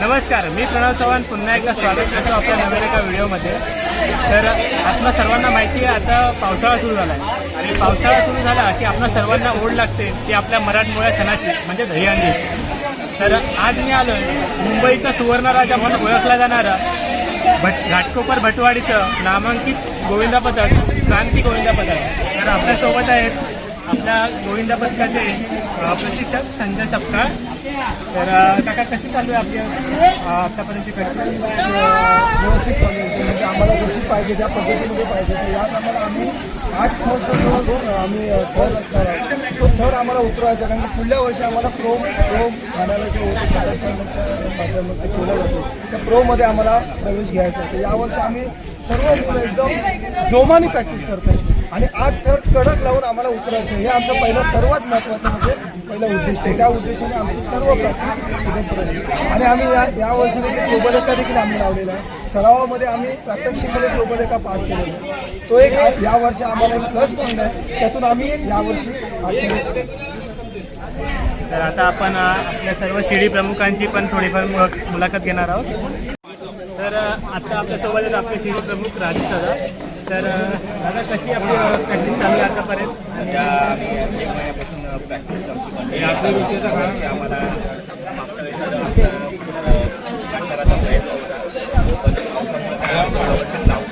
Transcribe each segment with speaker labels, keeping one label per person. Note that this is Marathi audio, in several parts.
Speaker 1: नमस्कार मी प्रणव चव्हाण पुन्हा एकदा स्वागत करतो आपल्या नवीन एका व्हिडिओमध्ये. तर आपल्या सर्वांना माहिती आहे आता पावसाळा सुरू झाला आहे आणि पावसाळा सुरू झाला की आपल्या सर्वांना ओढ लागते की आपल्या मराठमोळ्या सणाची म्हणजे दहीहंडी. तर आज मी आलो आहे मुंबईचा सुवर्णराजा म्हणून ओळखला जाणारा भट घाटकोपर भटवाडीचं नामांकित गोविंदा पथक क्रांती गोविंदा पथक तर आपल्यासोबत आहेत आपल्या गोविंदा पथकाचे प्रशिक्षक संजय सपकाळ. तर काका कशी चालू आहे आपली आतापर्यंत
Speaker 2: व्यवस्थित चालू आहे. म्हणजे आम्हाला जशी पाहिजे त्या पद्धतीमध्ये पाहिजे तर यात आम्हाला आम्ही आठ थरचा जो आम्ही अ, थर असणार आहे. तो थर आम्हाला उतरवायचा कारण की पुढल्या वर्षी आम्हाला प्रो प्रो खाण्याला जे होतं माध्यमात केलं जातो. त्या प्रोमध्ये आम्हाला प्रवेश घ्यायचा आहे. तर यावर्षी आम्ही सर्व एकदम जोमाने प्रॅक्टिस करतो आणि आठ थर कडक लावून आम्हाला उतरायचं हे आमचं पहिलं सर्वात महत्त्वाचं म्हणजे पहिलं उद्दिष्ट आहे. त्या उद्देशाने आमची सर्व प्रॅक्टिस इथे आणि आम्ही या या वर्षी देखील चोबलेखा देखील आम्ही लावलेला आहे. सरावामध्ये आम्ही प्रात्यक्षिकमध्ये चोबलेखा पास केलेला आहे. तो एक या वर्षी आम्हाला एक प्लस पॉईंट आहे. त्यातून आम्ही यावर्षी
Speaker 1: तर आता आपण आपल्या सर्व शिडी प्रमुखांची पण थोडीफार मुलाखत घेणार आहोत. तर आता आपल्यासोबत आपले शिडी प्रमुख राजू सर तर दादा कशी आपली प्रॅक्टिस चालू आहे आतापर्यंत?
Speaker 3: सध्या आम्ही एक महिन्यापासून प्रॅक्टिस आमची कंटिन्यू आहे. त्यावरती आम्हाला मागच्या वेळेस करायचा प्रयत्न होता. पण पावसामुळे काय लावू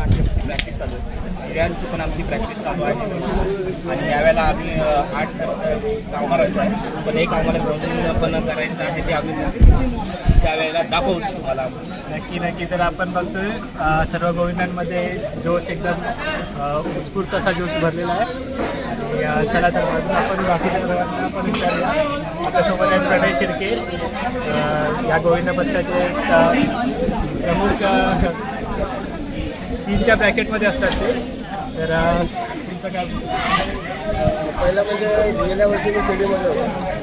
Speaker 3: आम्ही प्रॅक्टिस चालू आहे. स्त्रियांची पण आमची प्रॅक्टिस चालू आहे. आणि यावेळेला आम्ही आठ आहे. पण एक आम्हाला ग्राउंडिंग पण करायचं आहे ते आम्ही त्यावेळेला दाखवू तुम्हाला
Speaker 1: नक्की नक्की. तर आपण बघतोय सर्व गोविंदांमध्ये जोश एकदम उत्स्फूर्त असा जोश भरलेला आहे. आणि चला तर अजून आपण बाकीच्या सर्वांना पण विचारूया. आपल्यासोबत आहेत प्रणय शिर्के या गोविंद पथकाचे प्रमुख तीनच्या ब्रॅकेटमध्ये असतात ते. तर तुमचं काय?
Speaker 2: पहिलं म्हणजे गेल्या वर्षी मी शिर्डीमध्ये होतो.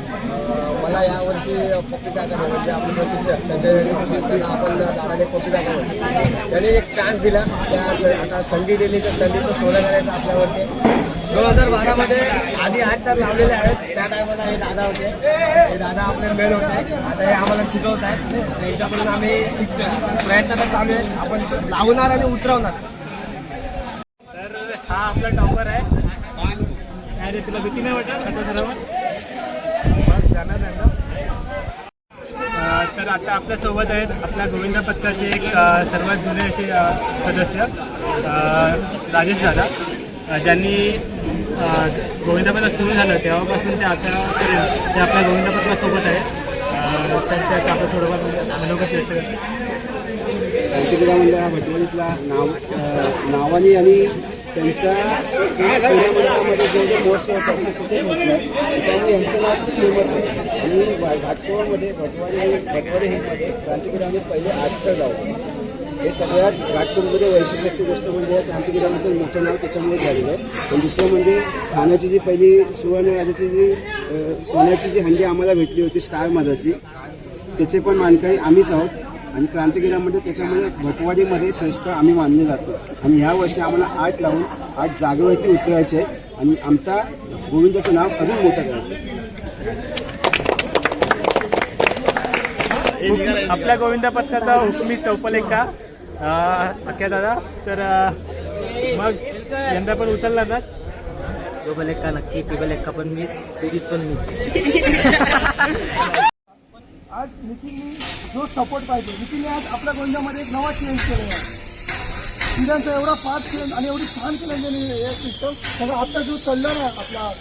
Speaker 2: मला यावर्षी पप्पी काका म्हणजे आपले प्रशिक्षक संजय आपण दादाने पप्पी काका त्यांनी एक चान्स दिला. त्या आता संधी दिली तर संधीचं सोनं करायचं आपल्यावरती. दोन हजार बारामध्ये आधी आठ तर लावलेले आहेत. त्या टायमाला हे दादा होते. हे दादा आपले मेन होते. आता हे आम्हाला शिकवत आहेत. त्यांच्याकडून आम्ही शिकतो प्रयत्न तर चालू आहे आपण लावणार आणि उतरवणार.
Speaker 1: तर हा आपला टॉपर आहे. अरे तुला भीती नाही वाटत आता सरावर मग जाणार नाही ना अ, तर आता आपल्यासोबत आहेत आपल्या गोविंद पथकाचे एक सर्वात जुने असे सदस्य राजेश दादा. ज्यांनी गोविंद पथक सुरू झालं तेव्हापासून ते आतापर्यंत ते आपल्या गोविंद पथकासोबत आहे त्यांच्यात थोडंफार मनोगत व्यक्त करतो
Speaker 4: म्हणजे हा भटवणीतला नाव नावाने आणि त्यांच्या मंडळामध्ये जे महोत्सव होतात ते कुठेच होत नाही त्यामुळे यांचं नाव खूप फेमस आहे. आणि घाटकोळामध्ये भटवाडी हे भटवाडी हिलमध्ये क्रांतिगिराने पहिले आठ गाव. हे सगळ्यात घाटकोळमध्ये वैशिष्ट्याची गोष्ट म्हणजे क्रांतिगिराचं मोठं नाव त्याच्यामुळे झालेलं आहे. आणि दुसरं म्हणजे ठाण्याची जी पहिली सुवर्णराजाची जी सोन्याची जी हंडी आम्हाला भेटली होती स्टार मधाची त्याचे पण मानकरी आम्हीच आहोत. आणि क्रांतिगिरामध्ये त्याच्यामध्ये भटवाडीमध्ये श्रेष्ठ आम्ही मानले जातो. आणि ह्या वर्षी आम्हाला आठ लावून आठ जागेवरती उतरायचे आहे. आणि आमचा गोविंदाचं नाव अजून मोठं करायचं.
Speaker 1: आपल्या गोविंद पथकाचा हुकमी चौपलेखा अख्या दादा तर मग यंदा पण उचलला ना?
Speaker 5: चोबल एक्का नक्की टेबल एक्का पण मीच पीडित पण मीच
Speaker 2: आज नितीननी जो सपोर्ट पाहिजे. नितीनने आज आपल्या गोंद्यामध्ये एक नवा चेंज केलेला आहे. तिघांचा एवढा फास्ट चेंज आणि एवढी छान चेंज हे सिस्टम. सगळं आता जो चालला ना आपला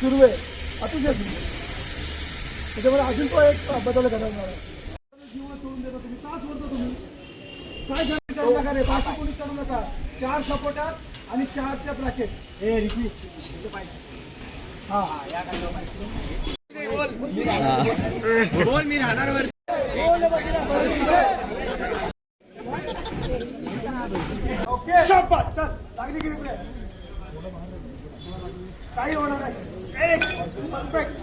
Speaker 2: सुरवे अतिशय. सुंदर. त्याच्यामध्ये अजून तो एक बदल घडवणार आहे. जीवन सोडून देता तुम्ही. का सोडतो तुम्ही? काय करू नका रे. बाकी कोणी करू नका. चार सपोर्टर आणि चारच्या ब्रॅकेट हे रिकी हा. या ओके शाबास चल लागली की इकडे काही होणार नाही परफेक्ट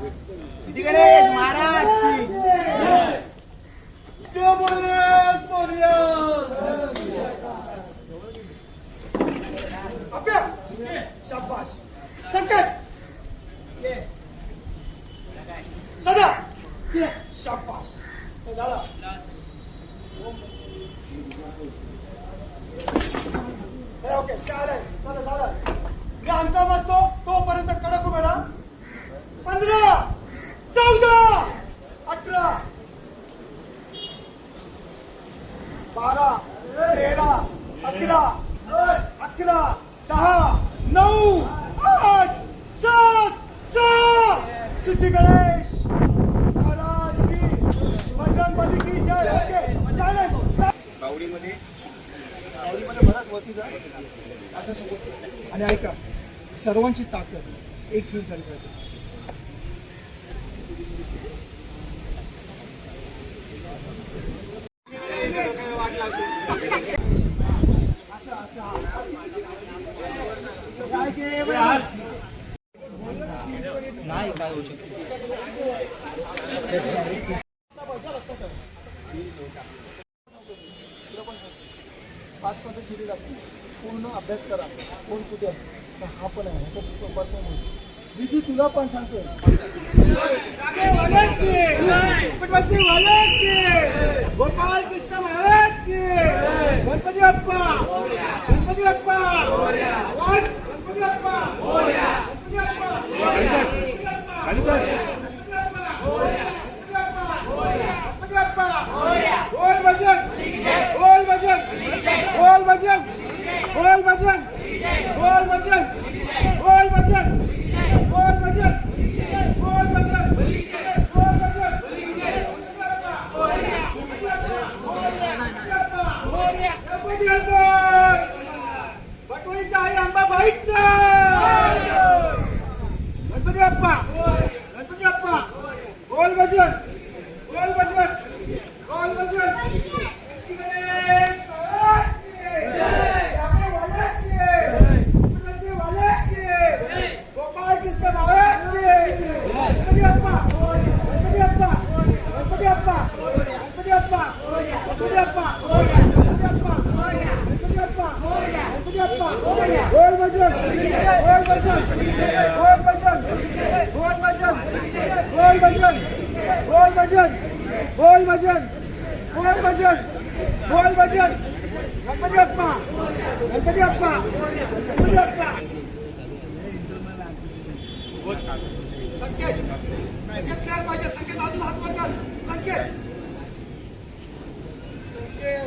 Speaker 2: किती गणेश महाराज की जय बोलेश संकेत शाबास दादा ओके शाळेस चला झालं मी अंका बसतो तोपर्यंत कडक उभे राहा पंधरा चौदा अठरा बारा तेरा अकरा अकरा दहा नऊ आठ सात सहा सिद्धी गणेश महाराज की बजरंगबली की जय ओके चालेल
Speaker 3: बावडीमध्ये
Speaker 2: आवडीमध्ये भरत वरती जा. असं सोबत आणि ऐका सर्वांची ताकद एक फ्यूज झाली पाहिजे.
Speaker 3: नाही काय होऊ शकते
Speaker 2: पाच पंच शिडी लागते पूर्ण अभ्यास करा. कोण कुठे? आहे. तर हा पण आहे. ह्याचा परफॉर्मन्स दीदी तुला पण सांगतोय. गोपाल कृष्ण महाराज की गणपती अप्पा गणपती अप्पा गणपती अप्पा संकेत. संकेत क्लिअर पाहिजे संकेत अजून हात संकेत. संकेत.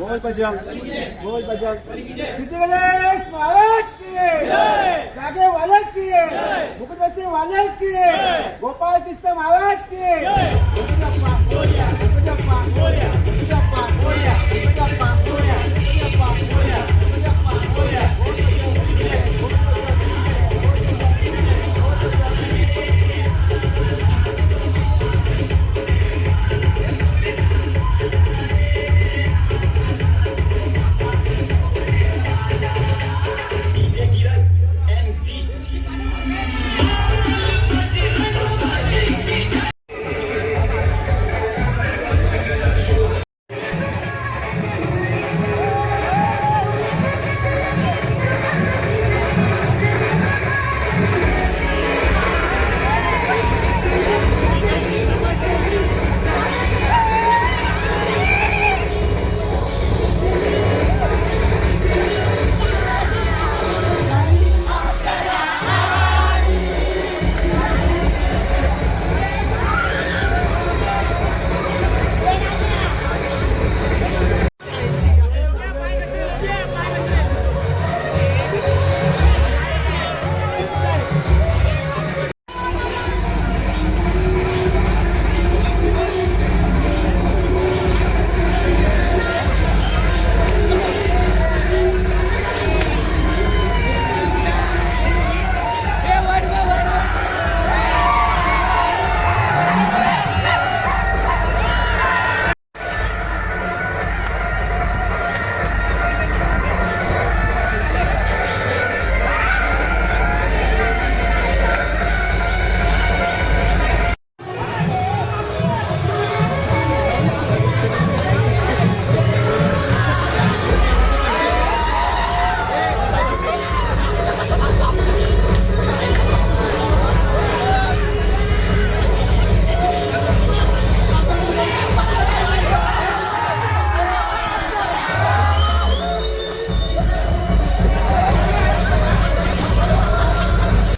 Speaker 2: बोल बजरंग बोल बजरंग सिद्धगणेश महाराज की जागे वालक की मुकुटबसी वालक की गोपाळ कृष्ण महाराज की गोपीजप्पा गोरिया गोपीजप्पा गोरिया गोपीजप्पा गोरिया